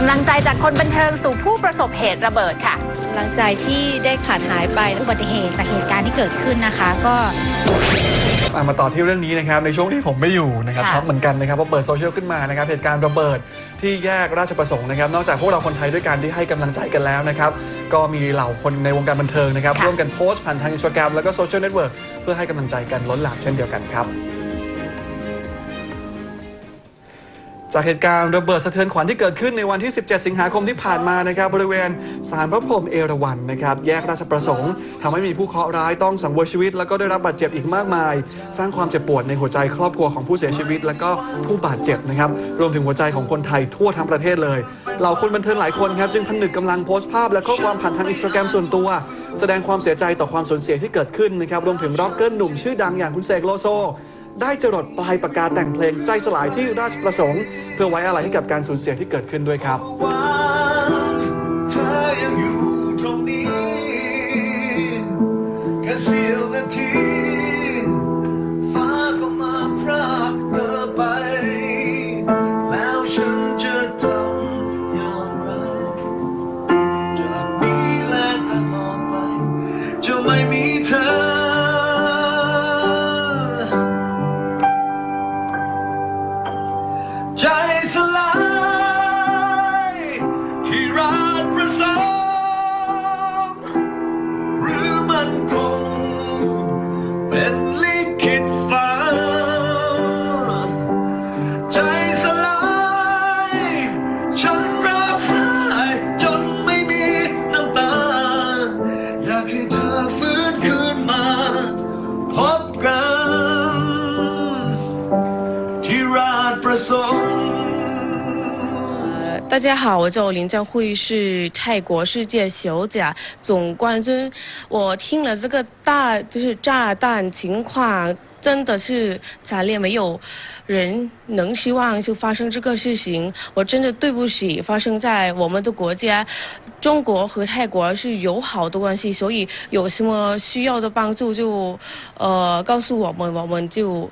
กำลังใจจากคนบันเทิงสู่ผู้ประสบเหตุระเบิดค่ะ กำลังใจที่ได้ขาดหายไปอุบัติเหตุจากเหตุการณ์ที่เกิดขึ้นนะคะก็ อะมาต่อที่เรื่องนี้นะครับในช่วงที่ผมไม่อยู่นะครับค่ะช็อกเหมือนกันนะครับพอเปิดโซเชียลขึ้นมานะครับเหตุการณ์ระเบิดที่แยกราชประสงค์นะครับ นอกจากพวกเราคนไทยด้วยกันที่ให้กำลังใจกันแล้วนะครับ ก็มีเหล่าคนในวงการบันเทิงนะครับค่ะ ร่วมกันโพสต์ผ่านทางอินสตาแกรมแล้วก็โซเชียลเน็ตเวิร์กเพื่อให้กำลังใจกันล้นหลามเช่นเดียวกันครับ จากเหตุการณ์ระเบิดสะเทือนขวัญที่เกิดขึ้นในวันที่ 17 สิงหาคมที่ผ่านมานะครับบริเวณศาลพระพรหมเอราวัณนะครับแยกราชประสงค์ทำให้มีผู้เคราะห์ร้ายต้องสังเวยชีวิต แล้วก็ได้รับบาดเจ็บอีกมากมาย สร้างความเจ็บปวดในหัวใจครอบครัวของผู้เสียชีวิต แล้วก็ผู้บาดเจ็บนะครับรวมถึงหัวใจของคนไทยทั่วทั้งประเทศเลยเหล่าคนบันเทิงหลายคนครับจึงผนึกกำลังโพสต์ภาพและข้อความผ่านทางอินสตาแกรมส่วนตัว แสดงความเสียใจต่อความสูญเสียที่เกิดขึ้นนะครับรวมถึงร็อกเกอร์หนุ่มชื่อดังอย่างคุณเสกโลโซ ได้จรดปลายปากกาแต่งเพลงใจสลายที่ราชประสงค์ เพื่อไว้อะไรให้กับการสูญเสียที่เกิดขึ้นด้วยครับเธอยังอยู่ตรงนี้แค่เสียวนาที 大家好，我叫林江慧，是泰国世界小甲总冠军。我听了这个大就是炸弹情况，真的是惨烈，没有人能希望就发生这个事情。我真的对不起发生在我们的国家。中国和泰国是友好的关系，所以有什么需要的帮助就呃告诉我们，我们就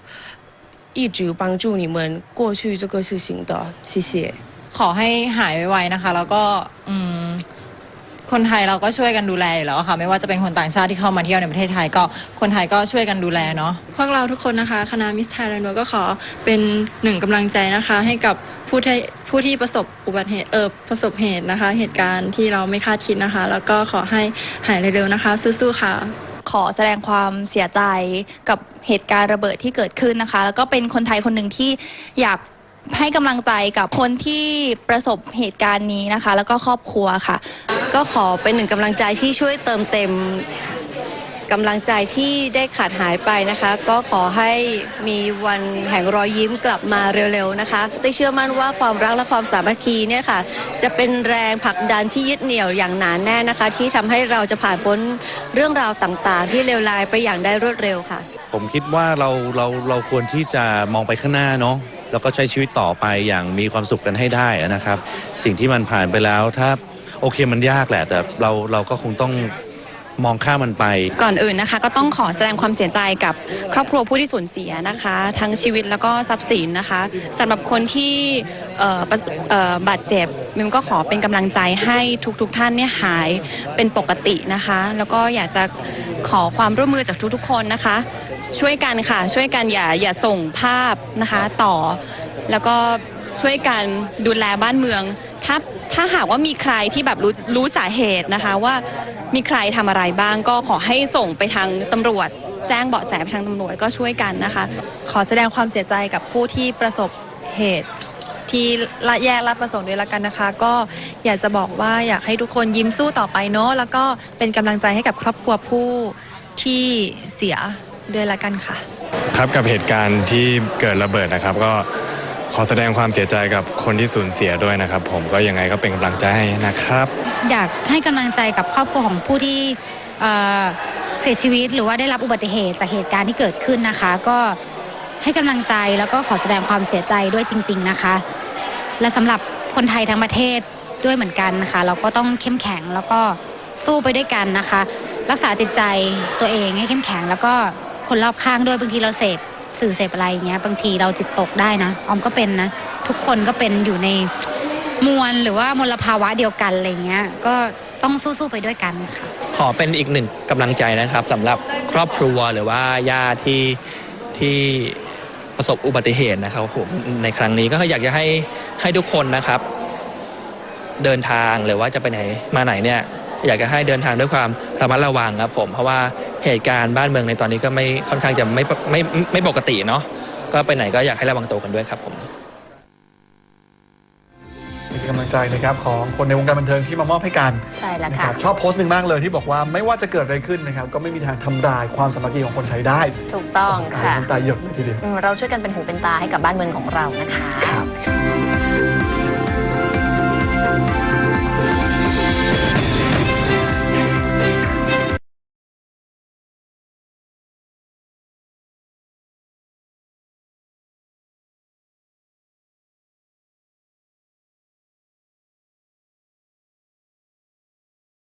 一直帮助你们过去这个事情的。谢谢。 ขอให้หายไวๆนะคะ แล้วก็อืม คนไทยเราก็ช่วยกันดูแลอยู่แล้วค่ะไม่ว่าจะเป็นคนต่างชาติที่เข้ามาเที่ยวในประเทศไทยก็คนไทยก็ช่วยกันดูแลเนาะพวกเราทุกคนนะคะคณะมิสไทยแลนด์ก็ขอเป็นหนึ่งกำลังใจนะคะ ให้กับผู้ที่ผู้ที่ประสบอุบัติเหตุเออประสบเหตุนะคะ เหตุการณ์ที่เราไม่คาดคิดนะคะ แล้วก็ขอให้หายเร็วๆนะคะ สู้ๆค่ะ ขอแสดงความเสียใจกับเหตุการณ์ระเบิดที่เกิดขึ้นนะคะ แล้วก็เป็นคนไทยคนหนึ่งที่อยากให้กำลังใจกับคนที่ประสบเหตุการณ์นี้นะคะ แล้วก็ครอบครัวค่ะ ก็ขอเป็นหนึ่งกำลังใจที่ช่วยเติมเต็มกำลังใจที่ได้ขาดหายไปนะคะ ก็ขอให้มีวันแห่งรอยยิ้มกลับมาเร็วๆนะคะได้เชื่อมั่นว่าความรักและความสามัคคีเนี่ยค่ะ จะเป็นแรงผลักดันที่ยึดเหนี่ยวอย่างหนาแน่นนะคะ ที่ทำให้เราจะผ่านพ้นเรื่องราวต่างๆ ที่เลวร้ายไปอย่างได้รวดเร็วค่ะ ผมคิดว่าเราเราเราควรที่จะมองไปข้างหน้าเนาะแล้วก็ใช้ชีวิตต่อไปอย่างมีความสุขกันให้ได้นะครับ สิ่งที่มันผ่านไปแล้วถ้า โอเคมันยากแหละ แต่เราเราก็คงต้องมองข้ามมันไป ก่อนอื่นนะคะ ก็ต้องขอแสดงความเสียใจกับครอบครัวผู้ที่สูญเสียนะคะ ทั้งชีวิตแล้วก็ทรัพย์สินนะคะสำหรับคนที่เอ่อประเอ่อบาดเจ็บมิมก็ขอเป็นกำลังใจให้ทุกๆทท่านเนี่ยหายเป็นปกตินะคะ แล้วก็อยากจะขอความร่วมมือจากทุกๆ คนนะคะ ช่วยกันค่ะช่วยกันอย่าอย่าส่งภาพนะคะ ต่อแล้วก็ ช่วยกันดูแลบ้านเมือง ถ้าถ้าหากว่ามีใครที่แบบรู้รู้สาเหตุนะคะว่ามีใครทำอะไรบ้างก็ขอให้ส่งไปทางตำรวจ แจ้งเบาะแสไปทางตำรวจก็ช่วยกันนะคะ ขอแสดงความเสียใจกับผู้ที่ประสบเหตุที่ละแยกรับประสงค์ด้วยละกันนะคะ ก็อยากจะบอกว่าอยากให้ทุกคนยิ้มสู้ต่อไปเนาะแล้วก็เป็นกำลังใจให้กับครอบครัวผู้ที่เสียด้วยละกันค่ะ ครับกับเหตุการณ์ที่เกิดระเบิดนะครับก็ ขอแสดงความเสียใจกับคนที่สูญเสียด้วยนะครับ ผมก็ยังไงก็เป็นกำลังใจให้นะครับ อยากให้กำลังใจกับครอบครัวของผู้ที่เอ่อเสียชีวิตหรือว่าได้รับอุบัติเหตุจากเหตุการณ์ที่เกิดขึ้นนะคะ ก็ให้กำลังใจแล้วก็ขอแสดงความเสียใจด้วยจริง ๆนะคะ และสำหรับคนไทยทั้งประเทศด้วยเหมือนกันนะคะ เราก็ต้องเข้มแข็งแล้วก็สู้ไปด้วยกันนะคะ รักษาจิตใจตัวเองให้เข้มแข็ง แล้วก็คนรอบข้างด้วยบางทีเราเสพ สื่อเสพอะไรอย่างเงี้ยบางทีเราจิตตกได้นะออมก็เป็นนะ ทุกคนก็เป็นอยู่ในมวลหรือว่ามลภาวะเดียวกันอะไรเงี้ยก็ต้องสู้ๆไปด้วยกันค่ะขอเป็นอีกหนึ่งกำลังใจนะครับสำหรับครอบครัวหรือว่าญาติที่ที่ประสบอุบัติเหตุนะครับผมในครั้งนี้ก็อยากจะให้ให้ทุกคนนะครับ เดินทางหรือว่าจะไปไหนมาไหนเนี่ย อยากจะให้เดินทางด้วยความระมัดระวังครับผมเพราะว่า เหตุการณ์บ้านเมืองในตอนนี้ก็ไม่ค่อนข้างจะไม่ไม่ไม่ปกติเนาะก็ไปไหนก็อยากให้ระวังตัวกันด้วยครับผมเป็กำลังใจนะครับของคนในวงการบันเทิงที่มามอบให้กันใช่แล้วค่ะชอบโพสต์หนึ่งมากเลยที่บอกว่าไม่ว่าจะเกิดอะไรขึ้นนะครับก็ไม่มีทางทำลายความสามัคคีของคนไทยได้ ถูกต้องค่ะน้ำตาหยดทีเดียวเราช่วยกันเป็นหูเป็นตาให้กับบ้านเมืองของเรานะคะครับ